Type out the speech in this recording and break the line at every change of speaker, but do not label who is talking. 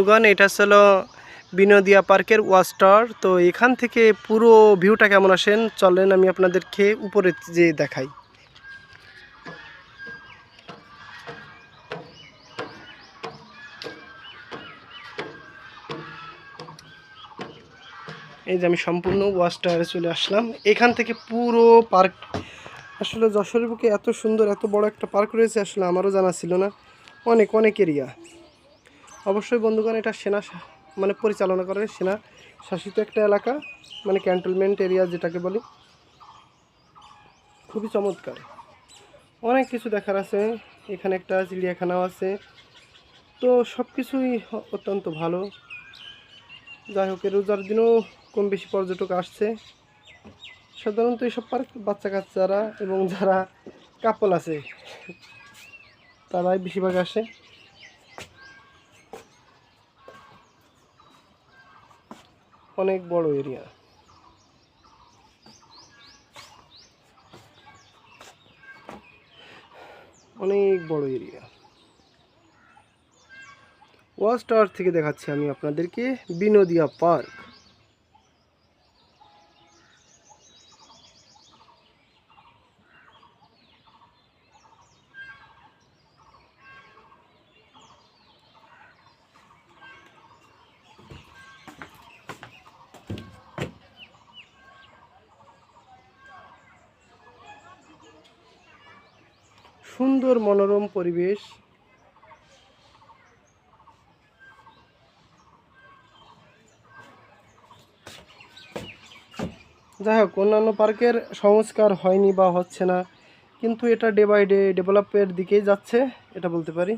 দোকান এটা হলো বিনোদিয়া পার্কের ওয়াচ টাওয়ার। তো এখান থেকে পুরো ভিউটা কেমন আসেন? চলেন, আমি আপনাদেরকে উপরে যে দেখাই। এই যে আমি সম্পূর্ণ ওয়াচ টাওয়ারে চলে আসলাম। এখান থেকে পুরো পার্ক। আসলে যশোরের বুকে এত সুন্দর, এত বড় একটা পার্ক রয়েছে, আসলে আমারও জানা ছিল না। অনেক অনেক এরিয়া। অবশ্যই বন্ধুগণ, এটা সেনা মানে পরিচালনা করে সেনা শাসিত একটা এলাকা মানে ক্যান্টনমেন্ট এরিয়া যেটাকে বলি। খুবই চমৎকার। অনেক কিছু দেখার আছে, এখানে একটা চিড়িয়াখানাও আছে। তো সব কিছুই অত্যন্ত ভালো। যাই হোক রোজার দিনও কম বেশি পর্যটক আসছে। সাধারণত এইসব পার্ক বাচ্চা কাচ্চারা এবং যারা কাপল আছে, তারাই বেশিরভাগ আসে। অনেক বড় এরিয়া অনেক বড় এরিয়া ওয়াস্টার থেকে দেখাচ্ছি আমি আপনাদেরকে বিনোদিয়া পার্ক। সুন্দর মনোরম পরিবেশ। যাই হোক, অন্যান্য পার্কের সংস্কার হয়নি বা হচ্ছে না, কিন্তু এটা ডে বাই ডে ডেভেলপের দিকেই যাচ্ছে, এটা বলতে পারি।